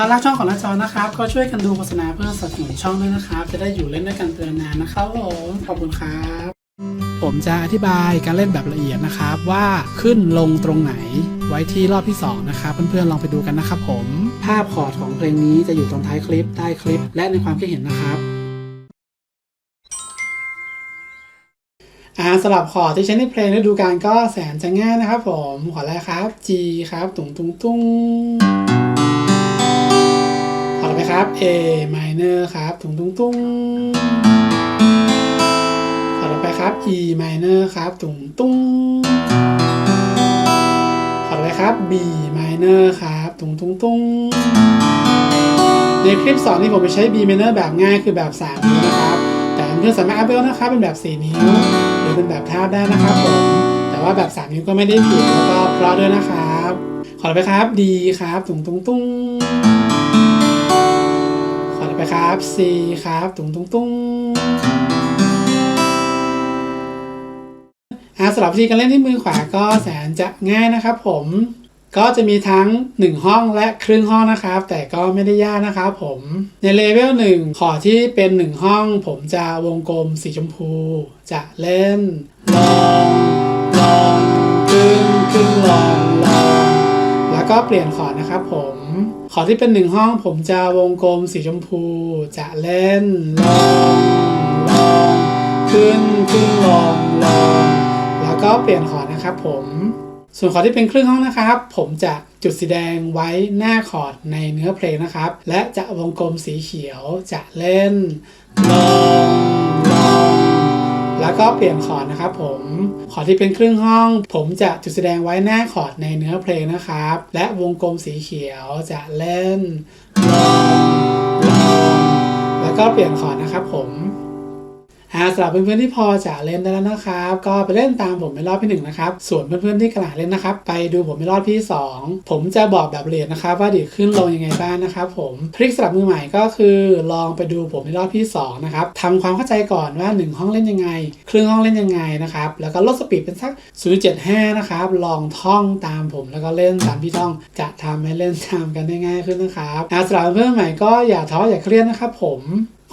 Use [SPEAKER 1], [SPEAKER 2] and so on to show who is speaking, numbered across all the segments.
[SPEAKER 1] ถ้ารักช่องของน้าจอนะครับ ก็ช่วยกันดูโฆษณาเพื่อสนับสนุนช่องด้วยนะครับ จะได้อยู่เล่นด้วยกันเตือนนานนะครับผมขอบคุณครับ ผมจะอธิบายการเล่นแบบละเอียดนะครับ ว่าขึ้นลงตรงไหนไว้ที่รอบที่ 2 นะครับ เพื่อนๆลองไปดูกันนะครับผม ภาพคอร์ดของเพลงนี้จะอยู่ตรงท้ายคลิปใต้คลิป และในความคิดเห็นนะครับอ่าสลับคอร์ดที่ใช้ในเพลงฤดูกาลก็แสนจะง่ายนะครับผม ขอแรกครับ G ครับ ตุงตุงตุง ขอต่อไปครับ A minor ครับตุงตุ้งตุ้งขอต่อไปครับ E minor ครับตุงตุ้งขอต่อไปครับ B minor ครับตุงตุ้งตุ้งในคลิปสอนที่ผมไปใช้ B minor แบบง่ายคือแบบ3นิ้วนะครับ แต่เพื่อนสามารถอัพเวลนะครับเป็นแบบ 4 นิ้ว หรือเป็นแบบทาบได้นะครับผมแต่ว่าแบบ 3 นิ้วก็ไม่ได้ผิดแล้วก็เพราะด้วยนะครับ ขอต่อไปครับ D ครับตุงตุ้งตุ้ง C ครับ ตุ้งตุ้งตุ้งอ่าสำหรับวิธีการเล่นที่มือขวาก็แสนจะง่ายนะครับผมก็จะมีทั้ง 1 ห้องและครึ่งห้องนะครับ แต่ก็ไม่ได้ยากนะครับผมในเลเวล1ขอที่เป็น 1 ห้อง ผมจะวงกลมสีชมพู จะเล่นลองลองครึ่งครึ่งลอง
[SPEAKER 2] ก็เปลี่ยนคอนะครับผมคอดที่เป็นหนึ่งห้องผมจะวงกลมสีชมพู จะเล่นลงลงขึ้นขึ้นลงลงแล้วก็เปลี่ยนคอนะครับผม ส่วนคอดที่เป็นครึ่งห้องนะครับ ผมจะจุดสีแดงไว้หน้าคอร์ดในเนื้อเพลงนะครับ และจะวงกลมสีเขียวจะเล่นลงลง แล้วก็เปลี่ยนคอร์ดนะครับผมคอร์ดที่เป็นครึ่งห้อง ผมจะจุดแสดงไว้หน้าคอร์ดในเนื้อเพลงนะครับ และวงกลมสีเขียวจะเล่นลงลงแล้วก็เปลี่ยนคอร์ดนะครับผม อ่าสำหรับเพื่อนๆที่พอจะเล่นได้แล้วนะครับ ก็ไปเล่นตามผมในรอบที่หนึ่งนะครับ ส่วนเพื่อนๆที่กระหลาดเล่นนะครับ ไปดูผมในรอบที่สองผมจะบอกแบบเอียดนะครับ ว่าดีดขึ้นลงยังไงบ้างนะครับ ผมทริคสำหรับมือใหม่ก็คือลองไปดูผมในรอบที่สองนะครับทำความเข้าใจก่อนว่าหนึ่งห้องเล่นยังไง ครึ่งห้องเล่นยังไงนะครับ แล้วก็ลดสปีดเป็นสัก 0.75 นะครับ ลองท่องตามผมแล้วก็เล่นตามพี่ท่อง จะทำให้เล่นตามกันได้ง่ายขึ้นนะครับอ่าสำหรับเพื่อนใหม่ก็อย่าท้ออย่าเครียดนะครับผม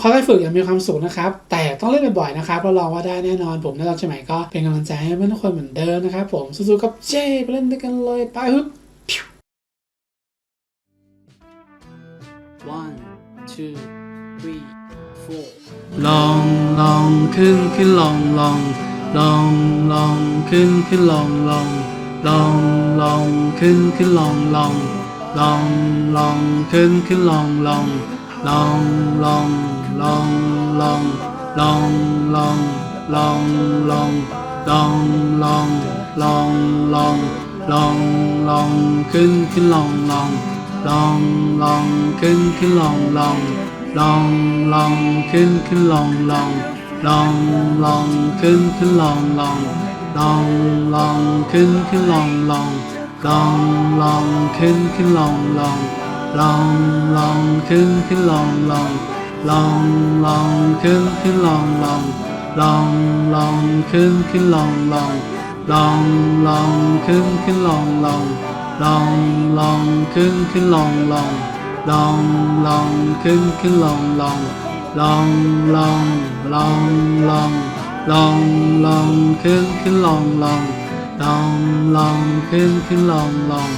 [SPEAKER 2] ค่อยๆฝึกอย่างมีความสุขนะครับ แต่ต้องเล่นบ่อยๆนะครับเราลองว่าได้แน่นอนผมและเราใช่ไหมก็เป็นกำลังใจให้เพื่อนทุกคนเหมือนเดิมนะครับผมสู้ๆกับเจ้ไปเล่นด้วยกันเลยไปฮึบ one two three four ลองลองขึ้นขึ้นลองลองลองลองขึ้นขึ้นลองลองลองลองขึ้นขึ้นลองลองลองลองขึ้นขึ้นลองลองลองลอง ลองลองลองลองลองลองลองลองลองลองลองลองขึ้นขึ้นลองลองลองลองขึ้นขึ้นลองลองลองลองขึ้นขึ้นลองลองลองลองขึ้นขึ้นลองลองลองลองขึ้นขึ้นลองลองลองลองขึ้นขึ้นลองลองลองลองขึ้นขึ้นลองลอง ลองลองขึ้นขึ้นลองลองลองลองขึ้นขึ้นลองลองลองลองขึ้นขึ้นลองลองลองลองขึ้นขึ้นลองลองลองลองขึ้นขึ้นลองลองลองลองลองลองลองลองขึ้นขึ้นลองลองลองลองขึ้นขึ้นลองลอง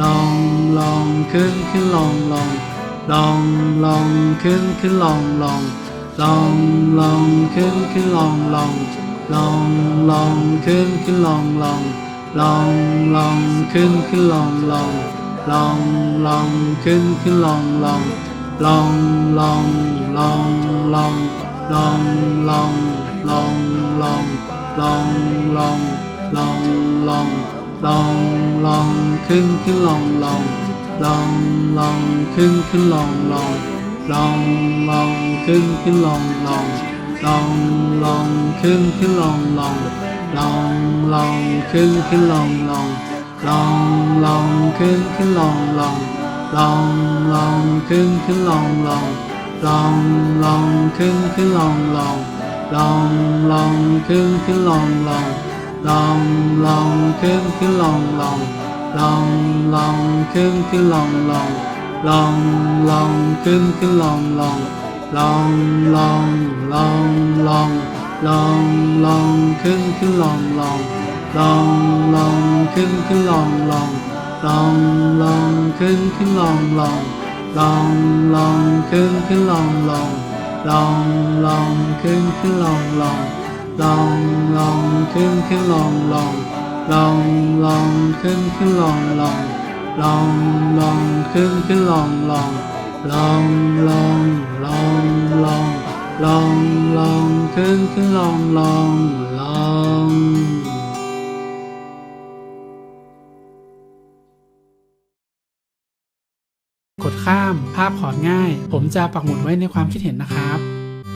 [SPEAKER 2] ลองลองขึ้นขึ้นลองลอง ลองลองขึ้นขึ้นลองลองลองลองขึ้นขึ้นลองลองลองลองขึ้นขึ้นลองลองลองลองขึ้นขึ้นลองลองลองลองขึ้นขึ้นลองลองลองลองลองลองลองลองลองลองลองลองลองลองลองลองขึ้นขึ้นลองลอง ลองลองขึ้นขึ้นลองลองลองลองขึ้นขึ้นลองลองลองลองขึ้นขึ้นลองลองลองลองขึ้นขึ้นลองลองลองลองขึ้นขึ้นลองลองลองลองขึ้นขึ้นลองลองลองลองขึ้นขึ้นลองลองลองลองขึ้นขึ้นลองลองลองลองขึ้นขึ้นลองลอง ลองลองขึ้นขึ้นลองลองลองลองขึ้นขึ้นลองลองลองลองลองลองลองลองขึ้นขึ้น ลองลองขึ้นขึ้นลองลองลองลองขึ้นขึ้นลองลองลองลองลองลองลองลองขึ้นขึ้นลองลองลองลองขึ้นขึ้นลองลองลองลองขึ้นขึ้นลองลองลองลองขึ้นขึ้นลองลองลองลองลองลองลองลองขึ้นขึ้นลองลองลองกดข้ามภาพคอร์ดง่าย ผมจะปักหมุดไว้ในความคิดเห็นนะครับ